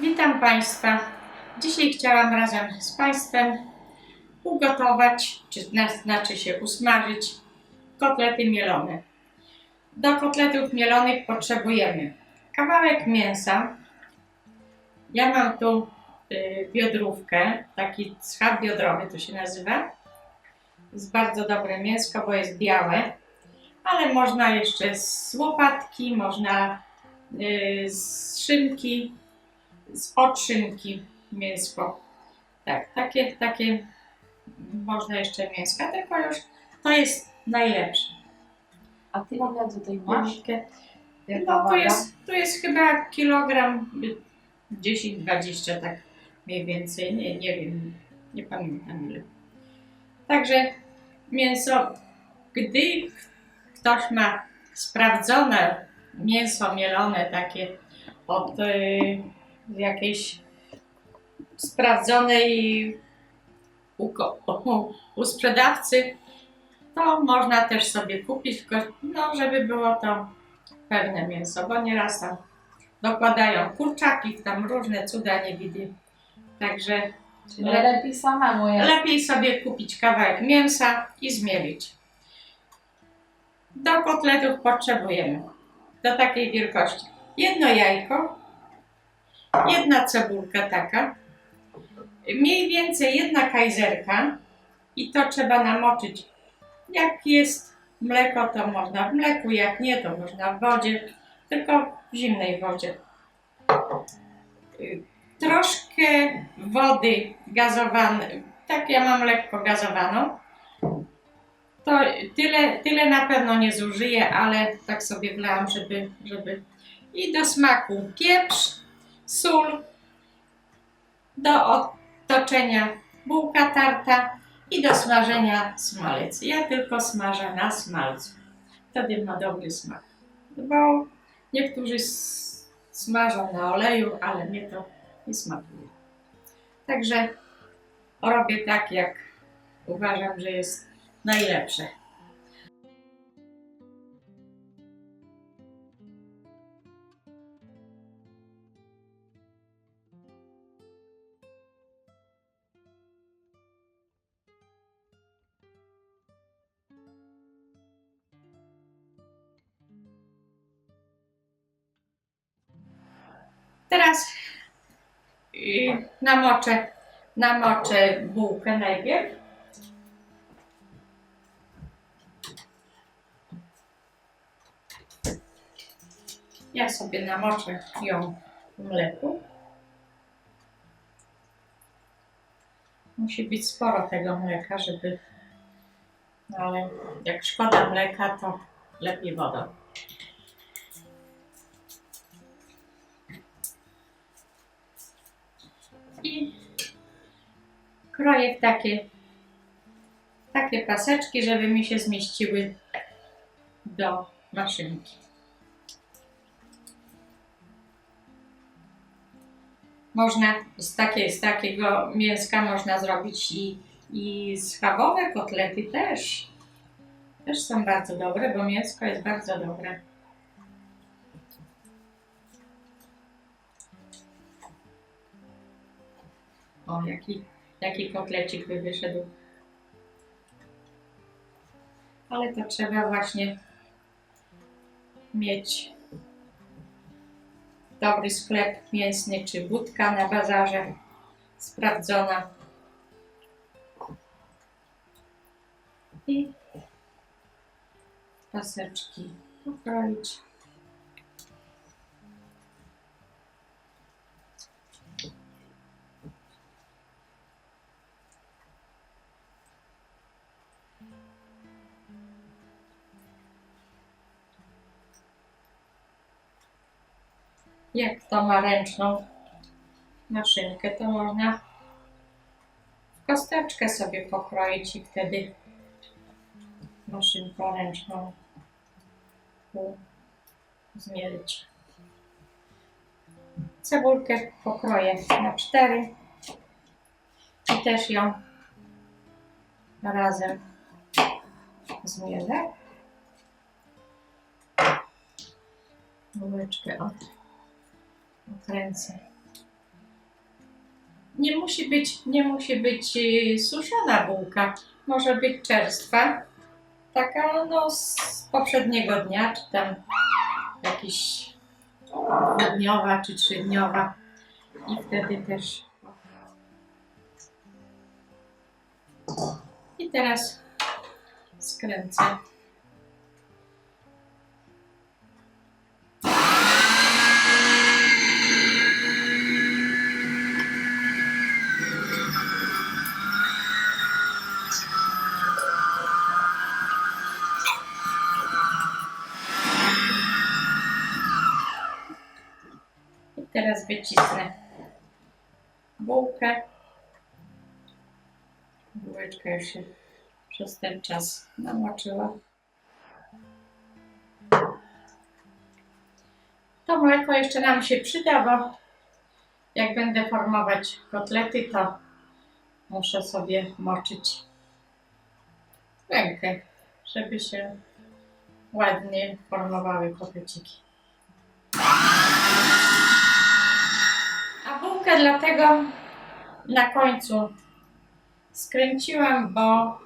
Witam Państwa. Dzisiaj chciałam razem z Państwem ugotować, czy zna- znaczy się usmażyć kotlety mielone. Do kotletów mielonych potrzebujemy kawałek mięsa. Ja mam tu y, biodrówkę, taki schab biodrowy to się nazywa. Jest bardzo dobre mięsko, bo jest białe, ale można jeszcze z łopatki, można y, z szynki, z odszynki mięsko. Tak, takie, takie można jeszcze mięska, tylko już to jest najlepsze. A ty ile? Miękkie. Jaka No to jest, to jest chyba kilogram y, 10-20 tak mniej więcej, nie, nie wiem, nie pamiętam ile. Także mięso, gdy ktoś ma sprawdzone mięso mielone takie od y, jakiejś sprawdzonej u, u, u sprzedawcy, to można też sobie kupić, tylko no, żeby było to pewne mięso, bo nieraz tam dokładają kurczaki, tam różne cuda nie widy. Także Czyli lepiej samemu jest. lepiej sobie kupić kawałek mięsa i zmielić. Do kotletów potrzebujemy do takiej wielkości jedno jajko, jedna cebulka taka, mniej więcej jedna kajzerka i to trzeba namoczyć. Jak jest mleko, to można w mleku, jak nie, to można w wodzie, tylko w zimnej wodzie. Troszkę wody gazowanej, tak ja mam lekko gazowaną. To tyle, tyle na pewno nie zużyję, ale tak sobie wlałam, żeby, żeby. I do smaku pieprz, sól, do otoczenia bułka tarta i do smażenia smalec. Ja tylko smażę na smalcu. Wtedy ma dobry smak. Bo niektórzy smażą na oleju, ale mnie to nie smakuje. Także robię tak, jak uważam, że jest najlepsze. Namoczę, namoczę bułkę najpierw. Ja sobie namoczę ją w mleku. Musi być sporo tego mleka, żeby. No ale jak szkoda mleka, to lepiej wodą. I kroję w takie, takie paseczki, żeby mi się zmieściły do maszynki. Można z, takie, z takiego mięska można zrobić i, i schabowe kotlety też. Też są bardzo dobre, bo mięsko jest bardzo dobre. O, jaki, jaki kotlecik by wyszedł. Ale to trzeba właśnie mieć dobry sklep mięsny czy budka na bazarze sprawdzona. I paseczki pokroić. Jak kto ma ręczną maszynkę, to można w kosteczkę sobie pokroić i wtedy maszynką ręczną zmielić. Cebulkę pokroję na cztery i też ją razem zmielę. Bułeczkę od, odkręcę nie musi być, nie musi być y, suszona bułka. Może być czerstwa. Taka no z poprzedniego dnia, czy tam jakiś dwudniowa czy trzydniowa. I wtedy też. I teraz skręcę. Teraz wycisnę bułkę. Bułeczka już się przez ten czas namoczyła. To mleko jeszcze nam się przyda, bo jak będę formować kotlety, to muszę sobie moczyć rękę, żeby się ładnie formowały kotleciki. Bułkę dlatego na końcu skręciłam, bo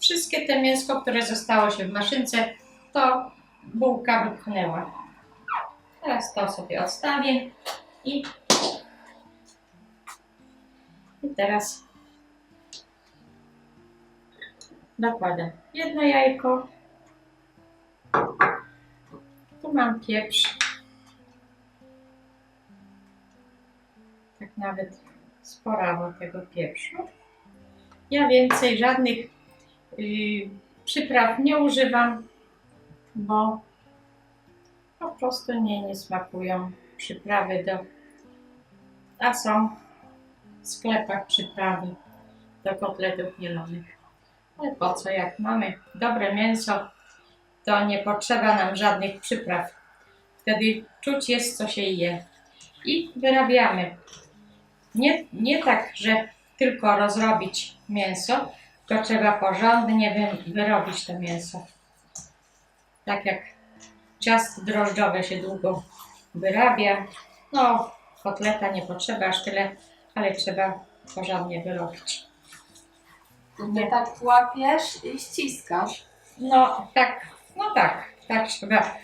wszystkie te mięsko, które zostało się w maszynce, to bułka wypchnęła. Teraz to sobie odstawię i, i teraz dokładam jedno jajko. Tu mam pieprz. Nawet sporawo tego pieprzu. Ja więcej żadnych y, przypraw nie używam, bo po prostu nie, nie smakują przyprawy do. A są w sklepach przyprawy do kotletów mielonych. Ale po co, jak mamy dobre mięso, to nie potrzeba nam żadnych przypraw. Wtedy czuć jest, co się je. I wyrabiamy. Nie, nie tak, że tylko rozrobić mięso, to trzeba porządnie wy, wyrobić to mięso. Tak jak ciasto drożdżowe się długo wyrabia. No, kotleta nie potrzeba aż tyle, ale trzeba porządnie wyrobić. Ty tak łapiesz i ściskasz. No tak, no tak, tak trzeba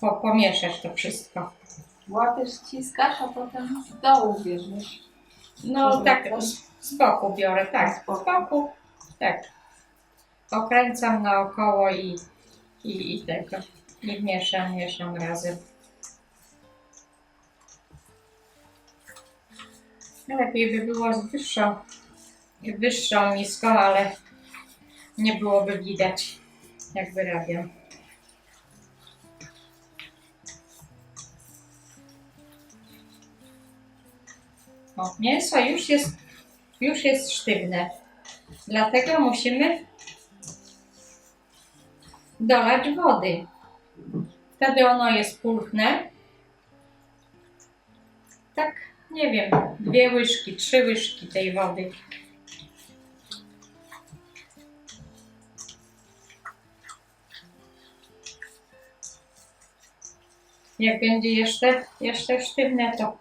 po, pomieszać to wszystko. Łapiesz, ściskasz, a potem z dołu bierzesz. No tak, z, z boku biorę, tak, z boku, tak. Okręcam naokoło i, i, i tego, i mieszam, mieszam razem. Lepiej by było z wyższą, wyższą miską, ale nie byłoby widać, jak wyrabiam. O, mięso już jest, już jest sztywne. Dlatego musimy dolać wody. Wtedy ono jest pulchne. Tak, nie wiem, dwie łyżki, trzy łyżki tej wody. Jak będzie jeszcze, jeszcze sztywne, to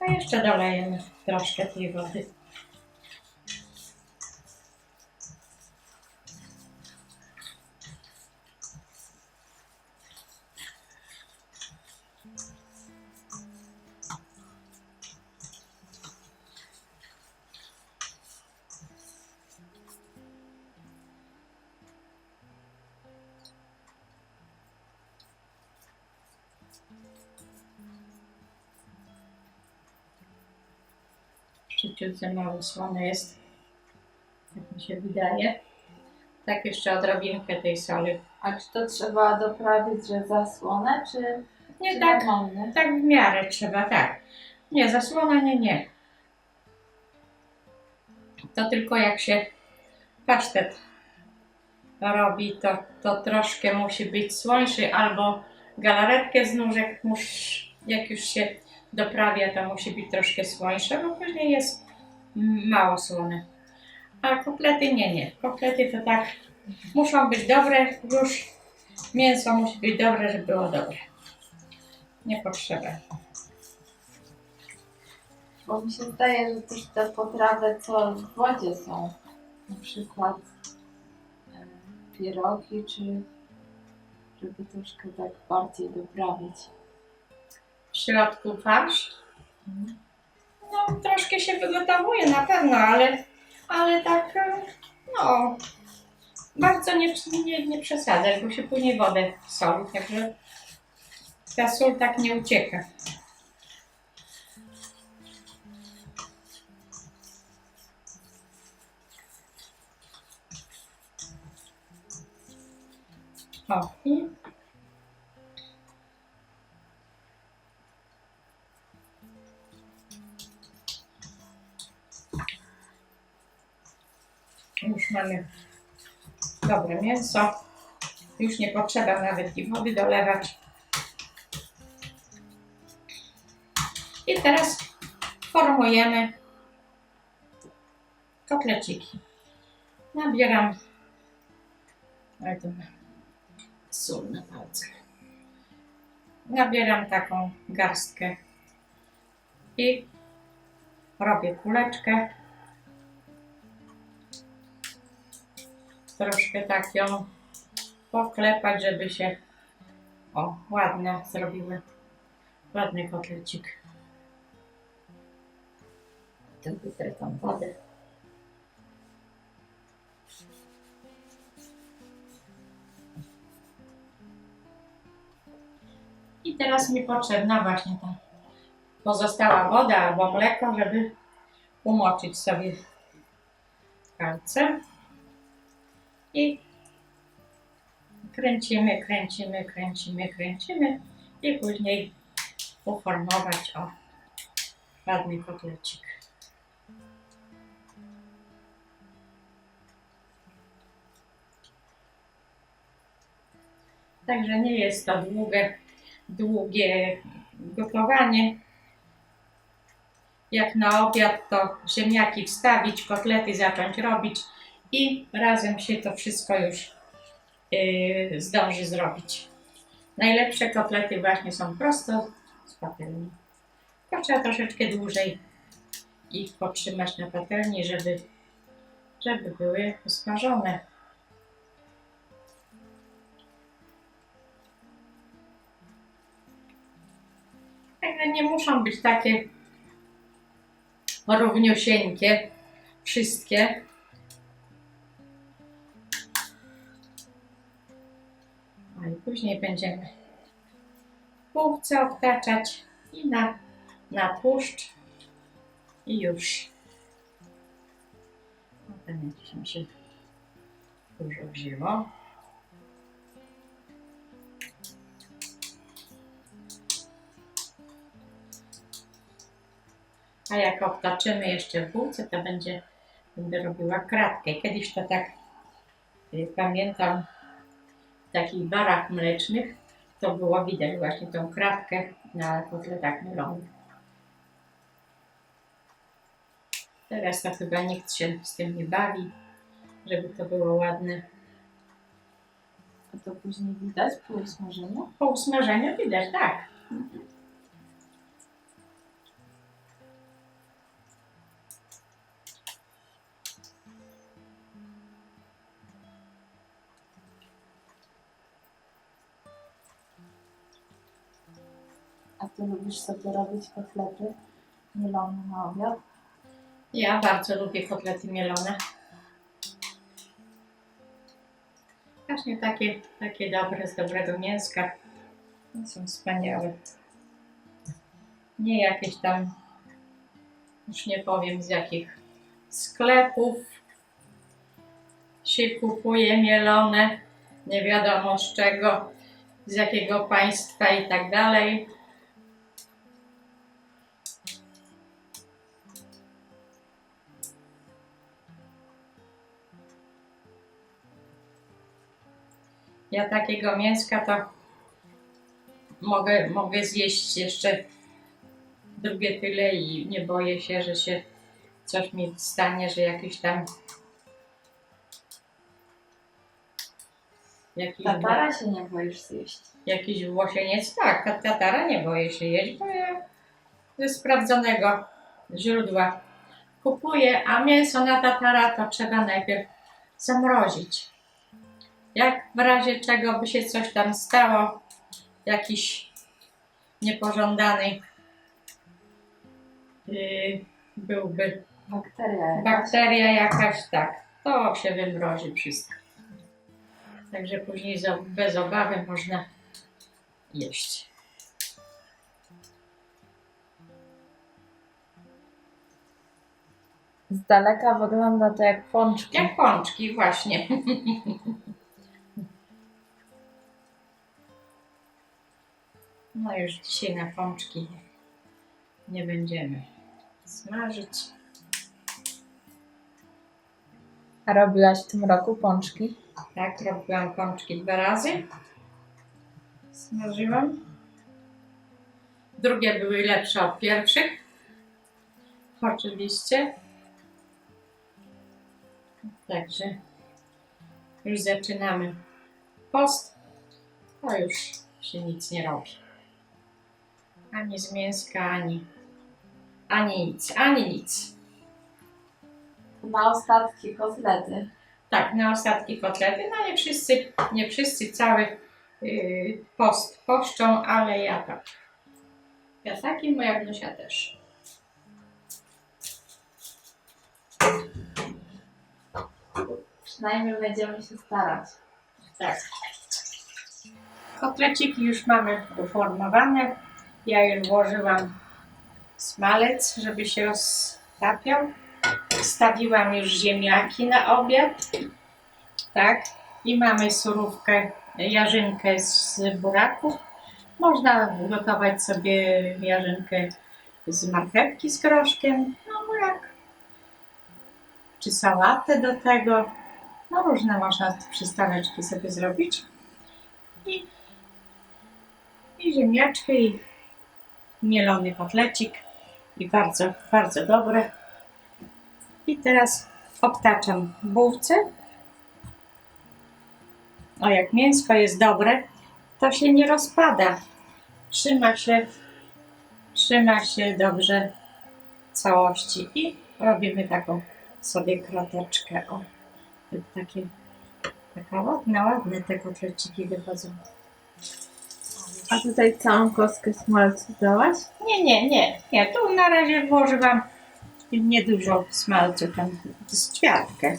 a jeszcze dolejemy troszkę tej wody. Jeszcze ciut za mało słone jest. Tak mi się wydaje. Tak jeszcze odrobinkę tej soli. A czy to trzeba doprawić, że zasłonę, czy, Nie czy tak, tak w miarę trzeba, tak. Nie, zasłona nie, nie. To tylko jak się pasztet robi, to, to troszkę musi być słońszy albo galaretkę z nóżek, mus, jak już się doprawia, to musi być troszkę słońsze, bo później jest mało słone. A kotlety nie, nie. Kotlety to tak muszą być dobre już. Mięso musi być dobre, żeby było dobre. Nie potrzeba. Bo mi się zdaje, że też te potrawy, co w wodzie są, na przykład e, pierogi, czy żeby troszkę tak bardziej doprawić. W środku farsz. No, troszkę się wygotowuje na pewno, ale, ale tak, e, no, bardzo nie, nie, nie przesadzać, bo się później wodę soli, także ta sól tak nie ucieka. O, i mamy dobre mięso. Już nie potrzeba nawet i wody dolewać. I teraz formujemy kotleciki. Nabieram sól na palcach. Nabieram taką garstkę i robię kuleczkę. Troszkę tak ją poklepać, żeby się o, ładne zrobiły. Ładny kotlecik. Tu wytrę tą wodę. I teraz mi potrzebna właśnie ta pozostała woda albo mleko, żeby umoczyć sobie palce. I kręcimy, kręcimy, kręcimy, kręcimy i później uformować o ładny kotlecik. Także nie jest to długie, długie gotowanie. Jak na obiad to ziemniaki wstawić, kotlety zacząć robić i razem się to wszystko już yy, zdąży zrobić. Najlepsze kotlety właśnie są prosto z patelni. To trzeba troszeczkę dłużej ich potrzymać na patelni, żeby, żeby były usmażone. Także nie muszą być takie równiusieńkie wszystkie. Później będziemy półce obtaczać i na, na i już. No mi się dużo wzięło. A jak obtoczymy jeszcze w bułce, to będzie, będę robiła kratkę. Kiedyś to tak y, pamiętam takich barach mlecznych, to było widać właśnie tą kratkę na kotletach mielonych. Teraz to chyba nikt się z tym nie bawi, żeby to było ładne. A to później widać po usmażeniu? Po usmażeniu widać, tak. A lubisz sobie robić kotlety mielone na obiad? Ja bardzo lubię kotlety mielone. Właśnie takie, takie dobre, z dobrego mięska. Są wspaniałe. Nie jakieś tam, już nie powiem z jakich sklepów się kupuje mielone. Nie wiadomo z czego, z jakiego państwa i tak dalej. Ja takiego mięska to mogę, mogę zjeść jeszcze drugie tyle i nie boję się, że się coś mi stanie, że jakiś tam jakiś, Tatara się nie boisz zjeść. jakiś włosieniec. Tak, tat- tatara nie boję się jeść, bo ja ze sprawdzonego źródła kupuję, a mięso na tatara to trzeba najpierw zamrozić. Jak w razie czego by się coś tam stało, jakiś niepożądany yy, byłby Bakteria jakaś. bakteria jakaś, tak, to się wymrozi wszystko. Także później bez obawy można jeść. Z daleka wygląda to jak pączki. Jak pączki, właśnie. No już dzisiaj na pączki nie będziemy smażyć. A robiłaś w tym roku pączki? Tak, robiłam pączki dwa razy. Smażyłam. Drugie były lepsze od pierwszych. Oczywiście. Także już zaczynamy post. To już się nic nie robi. Ani z mięska, ani, ani nic, ani nic. Na ostatki kotlety. Tak, na ostatki kotlety. No nie wszyscy, nie wszyscy cały yy, post poszczą, ale ja tak. Ja tak i moja Gnusia też. Przynajmniej będziemy się starać. Tak. Kotleciki już mamy uformowane. Ja już włożyłam smalec, żeby się roztapiał. Stawiłam już ziemniaki na obiad. Tak. I mamy surówkę, jarzynkę z buraków. Można gotować sobie jarzynkę z marchewki z groszkiem. No jak. Czy sałatę do tego. No różne można przystaweczki sobie zrobić. I, i ziemniaczkę i mielony kotlecik. I bardzo, bardzo dobre. I teraz obtaczam bułce. O, jak mięsko jest dobre, to się nie rozpada. Trzyma się, trzyma się dobrze całości. I robimy taką sobie krateczkę. O, takie, taka ładna, ładne te kotleciki wychodzą. A tutaj całą kostkę smalcu dałaś? Nie, nie, nie, nie. Tu na razie włożyłam niedużo smalcu, tam z ćwiartkę.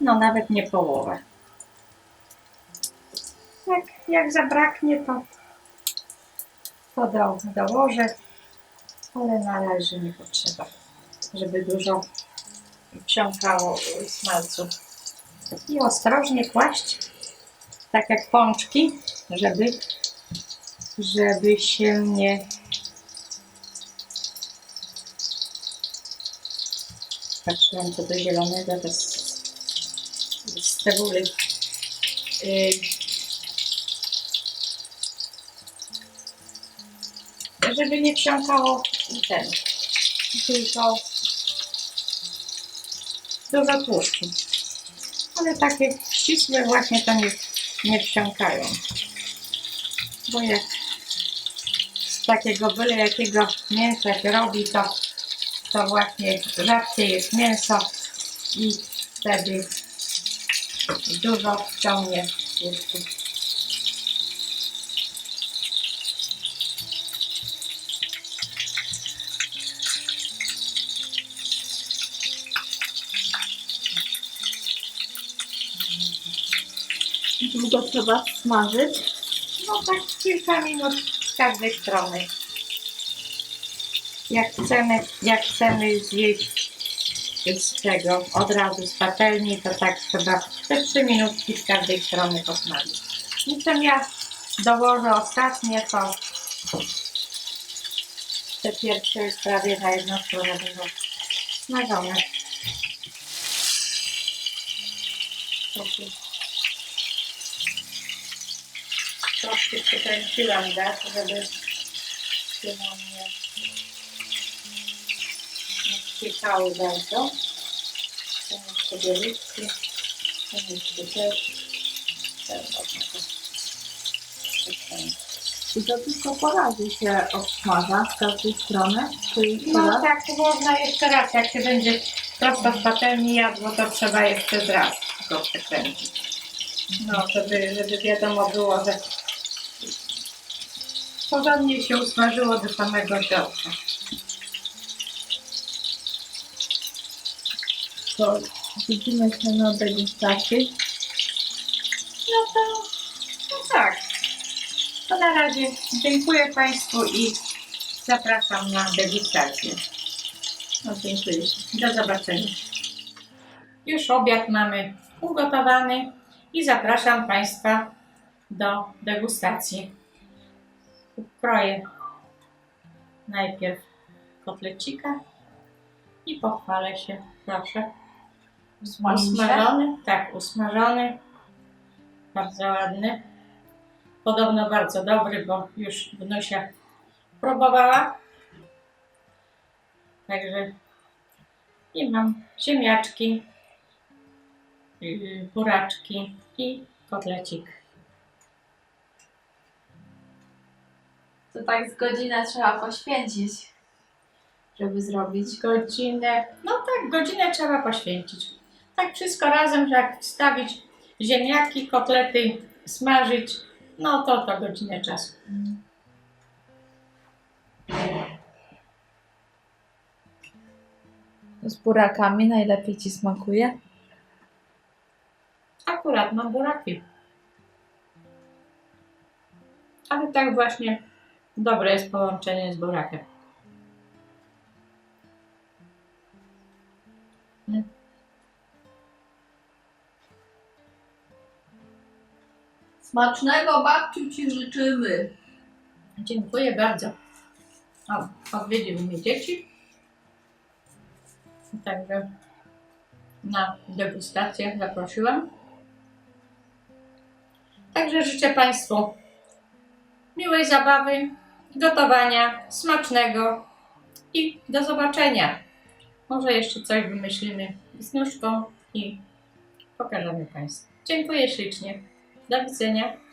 No, nawet nie połowę. Jak, jak zabraknie, to, do, dołożę, ale na razie nie potrzeba, żeby dużo wsiąkało smalcu. I ostrożnie kłaść, tak jak pączki, żeby, żeby się nie patrzyłam co do zielonego, to z, z cebuli. Yy, żeby nie wsiąkało ten dużo dużo tłuszczu. Ale takie ścisłe właśnie to nie, nie wsiąkają. Bo jak takiego byle jakiego mięsa się robi, to to właśnie rzadkie jest mięso i wtedy dużo wciągnie. Długo trzeba smażyć. No tak kilka minut z każdej strony. Jak chcemy, jak chcemy zjeść z tego od razu z patelni, to tak trzeba te trzy minutki z każdej strony posmażyć. Ten ja dołożę ostatnie, to te pierwsze prawie na jedną stronę będą smażone. Troszkę przykręciłam dach, żeby się nam nie, nie ściekały bardzo. Są jeszcze bielutki, są jeszcze też. I to tylko po razie się obsmaża z każdej strony? No raz? tak, można jeszcze raz, jak się będzie prosto z patelni jadło, to trzeba jeszcze raz go przekręcić. No, żeby, żeby wiadomo było, że porządnie się usmażyło do samego środka. To widzimy się na degustacji. No to, no tak. To na razie dziękuję Państwu i zapraszam na degustację. No dziękuję. Do zobaczenia. Już obiad mamy ugotowany i zapraszam Państwa do degustacji. Ukroję najpierw kotlecika i pochwalę się. Proszę. Usmażony, tak, usmażony. Bardzo ładny. Podobno bardzo dobry, bo już Wnusia próbowała. Także i mam ziemniaczki, yy, buraczki i kotlecik. To tak z godzinę trzeba poświęcić, żeby zrobić. Godzinę, no tak, godzinę trzeba poświęcić. Tak wszystko razem, że jak wstawić ziemniaki, kotlety, smażyć, no to to godzinę czasu. Z burakami najlepiej Ci smakuje? Akurat mam buraki. Ale tak właśnie dobre jest połączenie z burakiem. Smacznego babciu Ci życzymy. Dziękuję bardzo. O, odwiedziły mnie dzieci. Także na degustację zaprosiłam. Także życzę Państwu miłej zabawy, gotowania, smacznego i do zobaczenia. Może jeszcze coś wymyślimy z nóżką i pokażemy Państwu. Dziękuję ślicznie. Do widzenia.